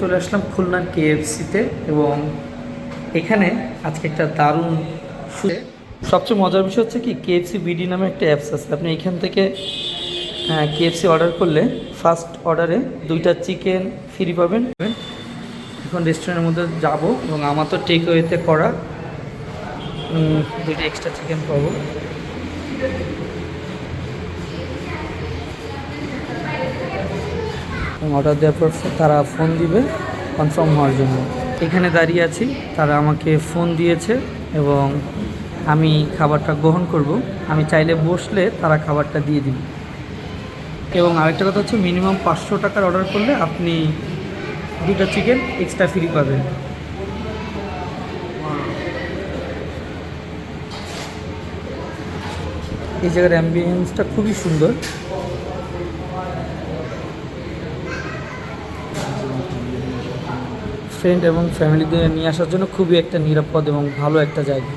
চলে আসলাম খুলনার কেএফসিতে এবং এখানে আজকে একটা দারুণ সবচেয়ে মজার বিষয় হচ্ছে কি কেএফসি বিডি নামে একটা অ্যাপস আছে। আপনি এখান থেকে কেএফসি অর্ডার করলে ফার্স্ট অর্ডারে দুইটা চিকেন ফ্রি পাবেন। এখন রেস্টুরেন্টের মধ্যে যাব এবং আমার তো টেক ওয়েতে করা দুইটা এক্সট্রা চিকেন পাবো। অর্ডার দেওয়ার পর তারা ফোন দিবে কনফার্ম হওয়ার জন্য। এখানে দাঁড়িয়ে আছি, তারা আমাকে ফোন দিয়েছে এবং আমি খাবারটা গ্রহণ করব। আমি চাইলে বসলে তারা খাবারটা দিয়ে দিবে। এবং আরেকটা কথা হচ্ছে মিনিমাম পাঁচশো টাকার অর্ডার করলে আপনি দুটা চিকেন এক্সট্রা ফ্রি পাবেন। এই জায়গার অ্যাম্বিয়েন্সটা খুবই সুন্দর। ফ্রেন্ড এবং ফ্যামিলিদের নিয়ে আসার জন্য খুবই একটা নিরাপদ এবং ভালো একটা জায়গা।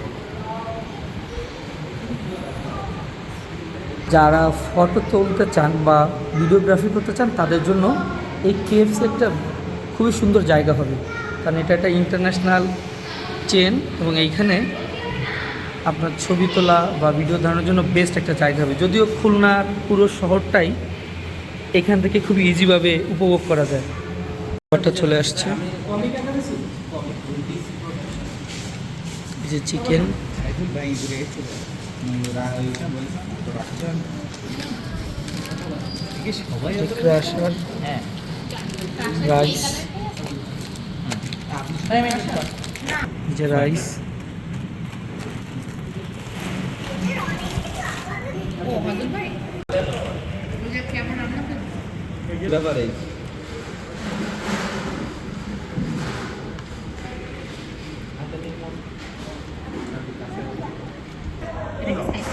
যারা ফটো তুলতে চান বা ভিডিওগ্রাফি করতে চান, তাদের জন্য এই কেএফসি একটা খুবই সুন্দর জায়গা হবে। কারণ এটা একটা ইন্টারন্যাশনাল চেন এবং এইখানে আপনার ছবি তোলা বা ভিডিও ধারণের জন্য বেস্ট একটা জায়গা হবে। যদিও খুলনার পুরো শহরটাই এখান থেকে খুবই ইজিভাবে উপভোগ করা যায়। খাবারটা চলে আসছে। যে চিকেন। Crusher rice. যে রাইস। ได้ใส่